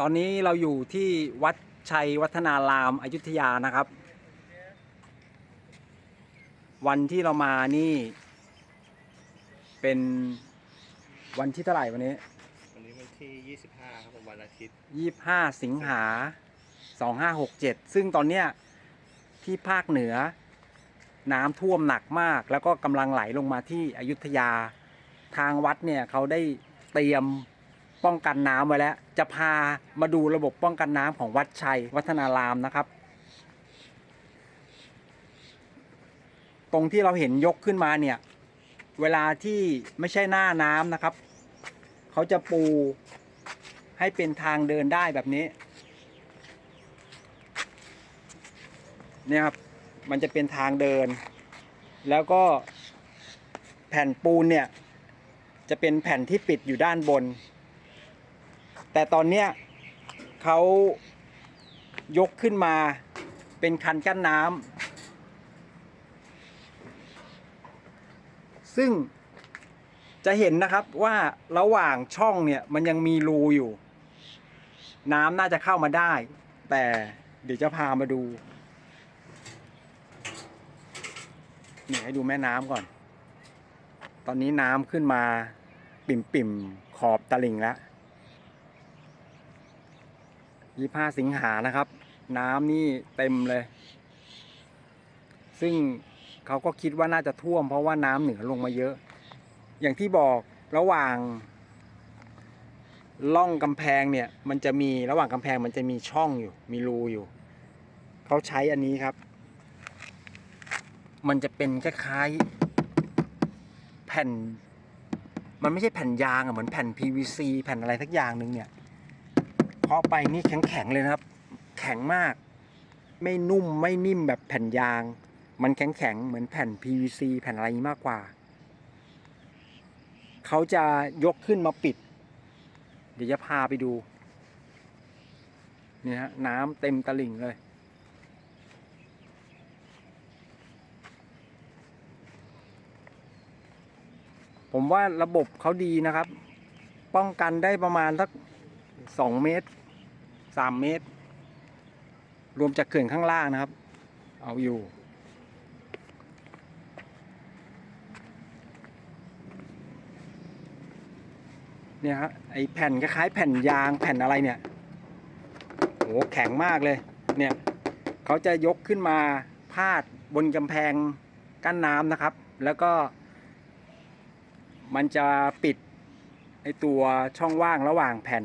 ตอนนี้เราอยู่ที่วัดชัยวัฒนารามอายุทยานะครับ วันที่เรามานี่ เป็นวันที่เท่าไหร่วันนี้ วันนี้วันที่ 25 ครับผมวันอาทิตย์ยี่ห้าสิงหาสองห้าหกเจ็ดซึ่งตอนเนี้ยที่ภาคเหนือ น้ำท่วมหนักมาก แล้วก็กำลังไหลลงมาที่อยุธยาทางวัดเนี่ยเขาได้เตรียม ป้องกันน้ำไว้แล้ว จะพามาดูระบบป้องกันน้ำของวัดชัย วัฒนารามนะครับ ตรงที่เราเห็นยกขึ้นมาเนี่ย เวลาที่ไม่ใช่หน้าน้ำนะครับ เขาจะปูให้เป็นทางเดินได้แบบนี้ เนี่ยครับ มันจะเป็นทางเดิน แล้วก็แผ่นปูนเนี่ย จะเป็นแผ่นที่ปิดอยู่ด้านบน แต่ตอนเนี้ยเขายกขึ้นมาเป็นคันกั้นน้ำซึ่งจะเห็นนะครับว่าระหว่างช่องเนี่ยมันยังมีรูอยู่ น้ำน่าจะเข้ามาได้ แต่เดี๋ยวจะพามาดูนี่ให้ดูแม่น้ำก่อน ตอนนี้น้ำขึ้นมา ปิ่มปิ่มๆขอบตลิ่งแล้ว ยี่ห้าสิงหานะครับ น้ำนี่เต็มเลย ซึ่งเขาก็คิดว่าน่าจะท่วม เพราะว่าน้ำเหนือลงมาเยอะ อย่างที่บอกระหว่างล่องกำแพงเนี่ย มันจะมีระหว่างกำแพงมันจะมีช่องอยู่ มีรูอยู่ เขาใช้อันนี้ครับ มันจะเป็นคล้ายๆแผ่น มันไม่ใช่แผ่นยางอะเหมือนแผ่น PVC แผ่นอะไรสักอย่างหนึ่งเนี่ย เคาะไปนี่แข็งๆเลยนะครับ แข็งมาก ไม่นุ่มไม่นิ่มแบบแผ่นยาง มันแข็งๆเหมือนแผ่น PVC แผ่นอะไรมากกว่า เขาจะยกขึ้นมาปิด เดี๋ยวจะพาไปดูนี่ฮะน้ำเต็มตลิ่งเลย ผมว่าระบบเขาดีนะครับ ป้องกันได้ประมาณสักสองเมตร สามเมตร รวมจากเขื่อนข้างล่างนะครับ เอาอยู่ เนี่ยฮะไอแผ่นคล้ายๆแผ่นยางแผ่นอะไรเนี่ยโหแข็งมากเลย เนี่ยเขาจะยกขึ้นมาพาดบนกำแพงกั้นน้ำนะครับ แล้วก็ มันจะปิดไอตัวช่องว่างระหว่างแผ่น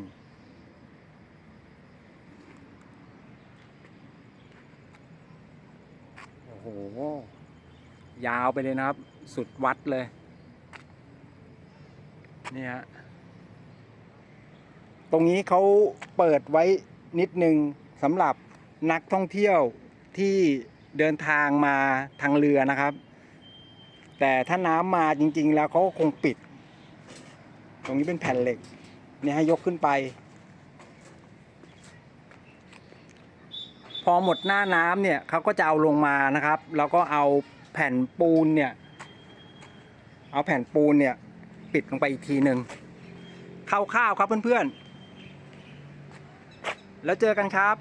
โอ้โห ยาวไปเลยนะครับ สุดวัดเลยเนี่ยฮะ ตรงนี้เขาเปิดไว้นิดนึงสำหรับนักท่องเที่ยวที่เดินทางมาทางเรือนะครับ แต่ถ้าน้ำมาจริง ๆ แล้วเขาคงปิด ตรงนี้เป็นแผ่นเหล็ก เนี่ยให้ยกขึ้นไป พอหมดหน้าน้ำเนี่ยเขาก็จะเอาลงมานะครับ แล้วก็เอาแผ่นปูนเนี่ย เอาแผ่นปูนเนี่ย ปิดลงไปอีกทีหนึ่งคร่าวๆครับเพื่อนๆ แล้วเจอกันครับ